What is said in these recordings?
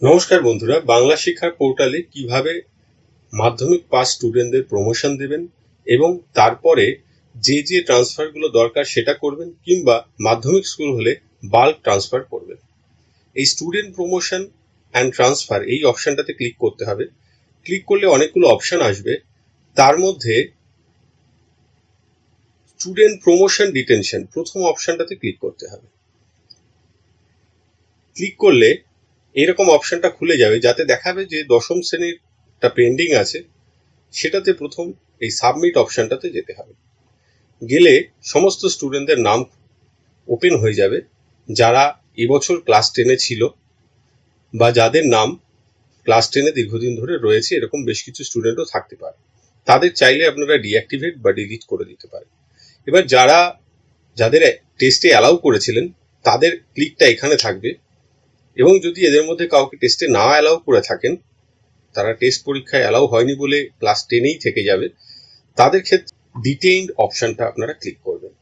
নমস্কার বন্ধুরা, বাংলা শিক্ষার পোর্টালে কীভাবে মাধ্যমিক পাস স্টুডেন্টদের প্রমোশন দেবেন এবং তারপরে যে যে ট্রান্সফারগুলো দরকার সেটা করবেন কিংবা মাধ্যমিক স্কুল হলে বাল্ক ট্রান্সফার করবেন। এই স্টুডেন্ট প্রমোশন অ্যান্ড ট্রান্সফার এই অপশনটাতে ক্লিক করতে হবে। ক্লিক করলে অনেকগুলো অপশন আসবে। তার মধ্যে স্টুডেন্ট প্রমোশন ডিটেনশন প্রথম অপশনটাতে ক্লিক করতে হবে। ক্লিক করলে এরকম অপশনটা খুলে যাবে যাতে দেখাবে যে দশম শ্রেণীরটা পেন্ডিং আছে, সেটাতে প্রথম এই সাবমিট অপশনটাতে যেতে হবে। গেলে সমস্ত স্টুডেন্টদের নাম ওপেন হয়ে যাবে। যারা এবছর ক্লাস টেনে ছিল বা যাদের নাম ক্লাস টেনে দীর্ঘদিন ধরে রয়েছে, এরকম বেশ কিছু স্টুডেন্টও থাকতে পারে। তাদের চাইলে আপনারা ডিঅ্যাক্টিভেট বা ডিলিট করে দিতে পারেন। এবার যারা, যাদের টেস্টে অ্যালাউ করেছিলেন, তাদের ক্লিকটা এখানে থাকবে। এবং যদি এদের মধ্যে কাউকে টেস্টে না অ্যালাউ করে থাকেন, তারা টেস্ট পরীক্ষায় অ্যালাউ হয়নি বলে ক্লাস টেনেই থেকে যাবে, তাদের ক্ষেত্রে ডিটেইনড অপশনটা আপনারা ক্লিক করবেন।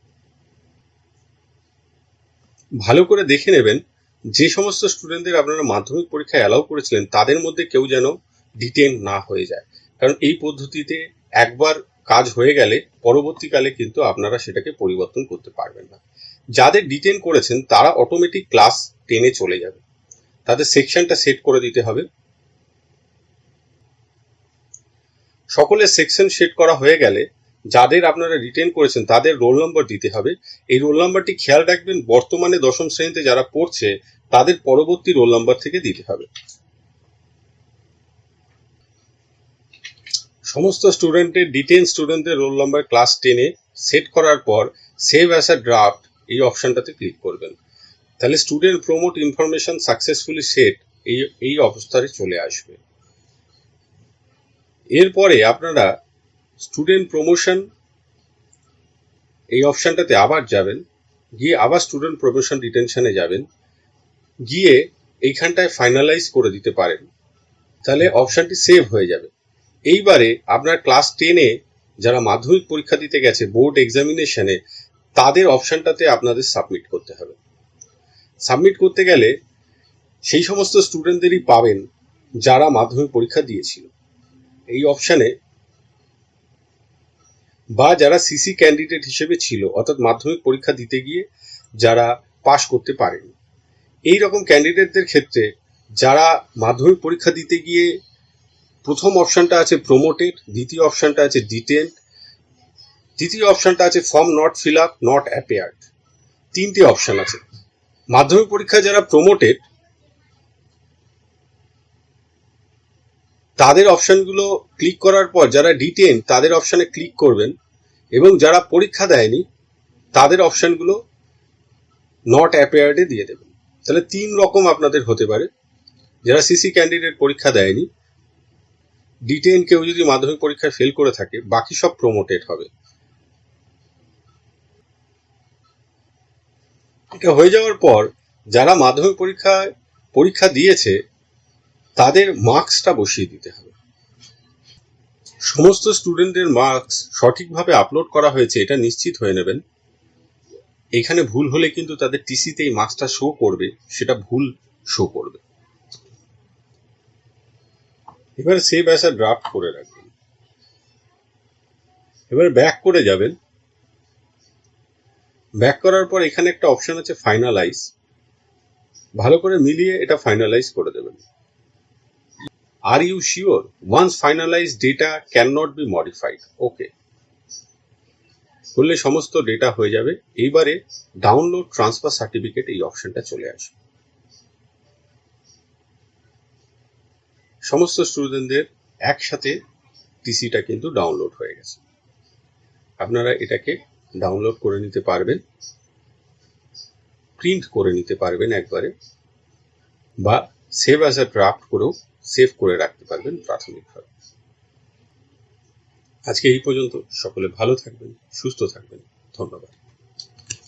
ভালো করে দেখে নেবেন, যে সমস্ত স্টুডেন্টদের আপনারা মাধ্যমিক পরীক্ষায় অ্যালাউ করেছিলেন, তাদের মধ্যে কেউ যেন ডিটেন না হয়ে যায়। কারণ এই পদ্ধতিতে একবার কাজ হয়ে গেলে পরবর্তীকালে কিন্তু আপনারা সেটাকে পরিবর্তন করতে পারবেন না। যাদের ডিটেন করেছেন, তারা অটোমেটিক ক্লাস টেনে চলে যাবে। তাদের সেকশনটা সেট করে দিতে হবে। সকলের সেকশন সেট করা হয়ে গেলে যাদের আপনারা রিটেন করেছেন তাদের রোল নাম্বার দিতে হবে। এই রোল নাম্বারটি খেয়াল রাখবেন, বর্তমানে দশম শ্রেণীতে যারা পড়ছে তাদের পরবর্তী রোল নাম্বার থেকে দিতে হবে। সমস্ত স্টুডেন্টের ডিটেন স্টুডেন্টদের রোল নাম্বার ক্লাস টেনে সেট করার পর সেভ অ্যাস আ ড্রাফট এই অপশনটাতে ক্লিক করবেন। তাহলে student promote information successfully set এই এই অবস্থায় চলে আসবে। এরপরে আপনারা স্টুডেন্ট প্রমোশন এই অপশনটাতে আবার যাবেন, গিয়ে আবার স্টুডেন্ট প্রমোশন ডিটেনশনে যাবেন, গিয়ে এইখানটায় ফাইনালাইজ করে দিতে পারেন, তাহলে অপশনটি সেভ হয়ে যাবে। এইবারে আপনার ক্লাস টেনে যারা মাধ্যমিক পরীক্ষা দিতে গেছে বোর্ড এক্সামিনেশনে তাদের অপশনটাতে আপনাদের সাবমিট করতে হবে। সাবমিট করতে গেলে সেই সমস্ত স্টুডেন্টদেরই পাবেন যারা মাধ্যমিক পরীক্ষা দিয়েছিল। এই অপশানে বা যারা সিসি ক্যান্ডিডেট হিসেবে ছিল, অর্থাৎ মাধ্যমিক পরীক্ষা দিতে গিয়ে যারা পাশ করতে পারেনি। এই রকম ক্যান্ডিডেটদের ক্ষেত্রে যারা মাধ্যমিক পরীক্ষা দিতে গিয়ে প্রথম অপশনটা আছে প্রমোটেড দ্বিতীয় অপশনটা আছে ডিটেন্ড তৃতীয় অপশনটা আছে form not fill up not appeared তিনটে অপশন আছে। মাধ্যমিক পরীক্ষায় যারা প্রমোটেড তাদের অপশনগুলো ক্লিক করার পর যারা ডিটেন তাদের অপশনে ক্লিক করবেন এবং যারা পরীক্ষা দেয়নি, তাদের অপশনগুলো নট অ্যাপেয়ার্ডে দিয়ে দেবেন। তাহলে তিন রকম আপনাদের হতে পারে। যারা সিসি ক্যান্ডিডেট পরীক্ষা দেয়নি ডিটেন কেউ যদি মাধ্যমিক পরীক্ষায় ফেল করে থাকে, বাকি সব প্রমোটেড হবে। এটা হয়ে যাওয়ার পর যারা মাধ্যমিক পরীক্ষায় পরীক্ষা দিয়েছে, তাদের মার্কসটা বসিয়ে দিতে হবে। সমস্ত স্টুডেন্টের মার্কস সঠিকভাবে আপলোড করা হয়েছে, এটা নিশ্চিত হয়ে নেবেন। এখানে ভুল হলে কিন্তু তাদের টিসিতে এই মার্কসটা শো করবে, সেটা ভুল শো করবে। এবারে সেভ অ্যাস ড্রাফট করে রাখবেন। এবারে ব্যাক করে যাবেন। ব্যাক করার পর এখানে একটা অপশন আছে ফাইনালাইজ ভালো করে মিলিয়ে এটা ফাইনালাইজ করে দেবেন। Are you sure once finalize data can not be modified okay করলে সমস্ত ডেটা হয়ে যাবে। এইবারে ডাউনলোড ট্রান্সফার সার্টিফিকেট এই অপশনটা চলে আসবে। সমস্ত স্টুডেন্টদের একসাথে টিসিটা কিন্তু ডাউনলোড হয়ে গেছে। আপনারা এটাকে ডাউনলোড করে নিতে পারবেন প্রিন্ট করে নিতে পারবেন একবারে, বা সেভ অ্যাজ আ ড্রাফট করেও সেভ করে রাখতে পারবেন প্রাথমিকভাবে। আজকে এই পর্যন্ত, সকলে ভালো থাকবেন, সুস্থ থাকবেন, ধন্যবাদ।